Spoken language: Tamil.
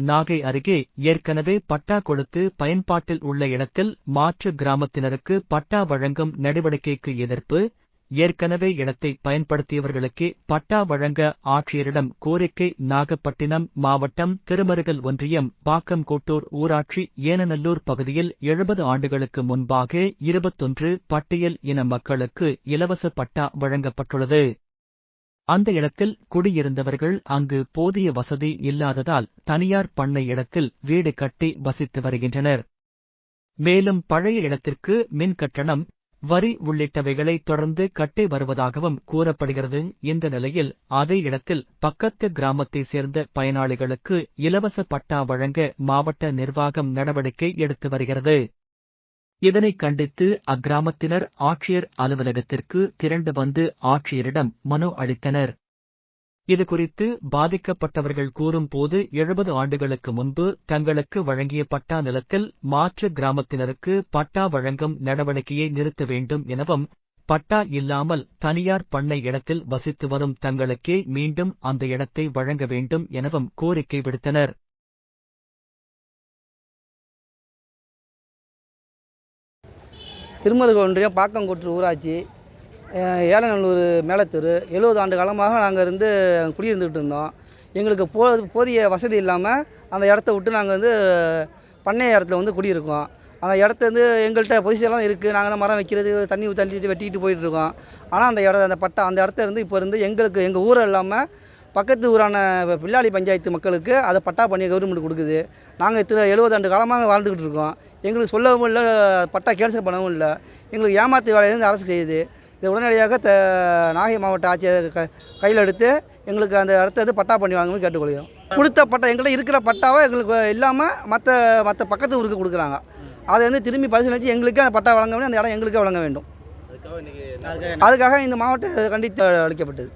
நாகை அருகே ஏற்கனவே பட்டா கொடுத்து பயன்பாட்டில் உள்ள இடத்தில் மாற்று கிராமத்தினருக்கு பட்டா வழங்கும் நடவடிக்கைக்கு எதிர்ப்பு ஏற்கனவே இடத்தை பயன்படுத்தியவர்களுக்கே பட்டா வழங்க ஆட்சியரிடம் கோரிக்கை நாகப்பட்டினம் மாவட்டம் திருமருகல் ஒன்றியம் பாக்கம்கோட்டூர் ஊராட்சி ஏனநல்லூர் பகுதியில் எழுபது ஆண்டுகளுக்கு முன்பாக இருபத்தொன்று பட்டியல் இன மக்களுக்கு இலவச பட்டா வழங்கப்பட்டுள்ளது. அந்த இடத்தில் குடியிருந்தவர்கள் அங்கு போதிய வசதி இல்லாததால் தனியார் பண்ணை இடத்தில் வீடு கட்டி வசித்து வருகின்றனர். மேலும் பழைய இடத்திற்கு மின் கட்டணம் வரி உள்ளிட்டவைகளை தொடர்ந்து கட்டி வருவதாகவும் கூறப்படுகிறது. இந்த நிலையில் அதே இடத்தில் பக்கத்து கிராமத்தை சேர்ந்த பயனாளிகளுக்கு இலவச பட்டா வழங்க மாவட்ட நிர்வாகம் நடவடிக்கை எடுத்து வருகிறது. இதனை கண்டித்து அக்கிராமத்தினர் ஆட்சியர் அலுவலகத்திற்கு திரண்டு வந்து ஆட்சியரிடம் மனு அளித்தனர். இதுகுறித்து பாதிக்கப்பட்டவர்கள் கூறும்போது எழுபது ஆண்டுகளுக்கு முன்பு தங்களுக்கு வழங்கிய பட்டா நிலத்தில் மாற்று கிராமத்தினருக்கு பட்டா வழங்கும் நடவடிக்கையை நிறுத்த வேண்டும் எனவும் பட்டா இல்லாமல் தனியார் பண்ணை இடத்தில் வசித்து வரும் தங்களுக்கே மீண்டும் அந்த இடத்தை வழங்க வேண்டும் எனவும் கோரிக்கை விடுத்தனர். திருமருக ஒன்றியம் பாக்கங்கோட்டூர் ஊராட்சி ஏலநல்லூர் மேலத்தெரு. எழுபது ஆண்டு காலமாக நாங்கள் இருந்து குடியிருந்துக்கிட்டு இருந்தோம். எங்களுக்கு போ போதிய வசதி இல்லாமல் அந்த இடத்த விட்டு நாங்கள் வந்து பண்ணைய இடத்துல வந்து குடியிருக்கோம். அந்த இடத்த வந்து எங்கள்கிட்ட பொசிஷன்லாம் இருக்குது நாங்கள் தான் மரம் வைக்கிறது தண்ணி தள்ளிட்டு வெட்டிக்கிட்டு போயிட்டுருக்கோம் ஆனால் அந்த இடம் அந்த பட்டா அந்த இடத்த இருந்து இப்போ இருந்து எங்களுக்கு எங்கள் ஊரை இல்லாமல் பக்கத்து ஊரான பிள்ளாளி பஞ்சாயத்து மக்களுக்கு அதை பட்டா பண்ணி கவர்மெண்ட் கொடுக்குது. நாங்கள் இத்தனை எழுபது ஆண்டு காலமாக வாழ்ந்துக்கிட்டு இருக்கோம். எங்களுக்கு சொல்லவும் இல்லை பட்டா கேன்சல் பண்ணவும் இல்லை. எங்களுக்கு ஏமாத்து வேலையை வந்து அரசு செய்யுது. இதை உடனடியாக த நாகை மாவட்ட ஆட்சியர் க கையில் எடுத்து எங்களுக்கு அந்த இடத்த வந்து பட்டா பண்ணி வாங்கணும்னு கேட்டுக்கொள்கிறோம். கொடுத்த பட்டா எங்கள்கிட்ட இருக்கிற பட்டாவை எங்களுக்கு இல்லாமல் மற்ற மற்ற பக்கத்து ஊருக்கு கொடுக்குறாங்க. அதை வந்து திரும்பி பரிசீலித்து எங்களுக்கே அந்த பட்டா வழங்க வேண்டும் அந்த இடம் எங்களுக்கே வழங்க வேண்டும். அதுக்காக இந்த மாவட்ட கண்டித்து அளிக்கப்பட்டது.